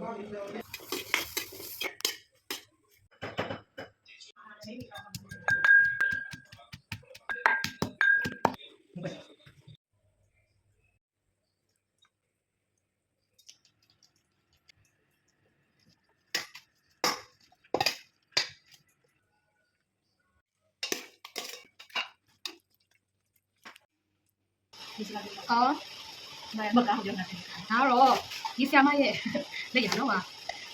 好。Oh. မကောင်းကြတယ်ဒါတော့ဒီဆရာမရဲ့လက်ရတော့ပါ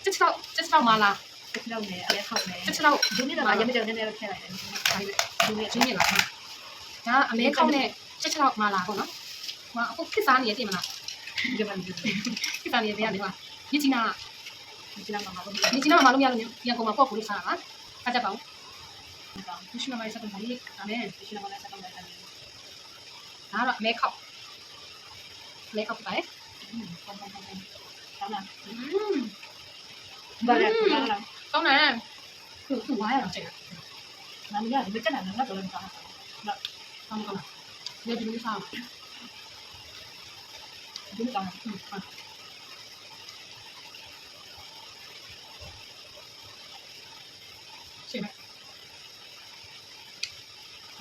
ချက်ချောက်ချက်ချောက်မလားတက်တော့နေအလဲခောက်နေချက်ချောက်ဒီနေ့တော့ရမကြတဲ့နည်းနည်းထည့်လိုက်တယ်ဒီနေ့ချင်းနေလားဒါအမဲခေါက်နဲ့ချက်ချောက်မလားပေါ့နော်ဟိုအခုခစ်စားနေရပြင်မလားဒီမှာဒီခစ်စားနေရတယ်ကွာမြချီနာဒီလားမှာတော့ဒီမြချီနာမလို့မရလို့ရန်ကုန်မှာပေါ့ကိုလေးစားတာပါအကြပါဦးသူရှိမမိုင်းစက်ကနေအမဲဒီရှိမှာလည်းစတော့လည်းတယ်ဒါတော့အမဲခေါက် lấy ốc đấy và là con này thử thử quá là trẻ nó nghĩ là biết cách nào nó ngắt được lên sao đợi không con giờ thì sao chúng ta. Ừ, à.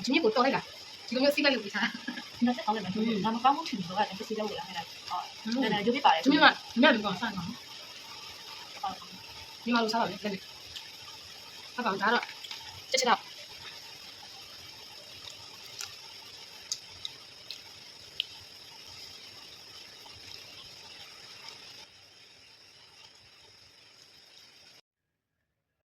Chính nhất của tôi đấy cả. Chỉ có nhớ xin lại được gì sao င်းကောင်းကောင်းလေဒီလိုစားဒီကောင်းอืมဟုတ်ရှင်းမယ်ဒီနေ့ကိုတော်လိုက်တာဒီလိုမျိုးစိတ်လိုက်လို့ပြစားနားကောင်းတယ်နာမကောင်းမှုထင်တော့တယ်စီလောက်လာခဲ့တာဟုတ်တယ်ဒါကြိုးပြပါတယ်ဒီနေ့ကညနေကတော့စားမှာဒီမှာလို့စားပါလေလက်နဲ့ဟုတ်ပါဒါတော့ချက်ချက်တော့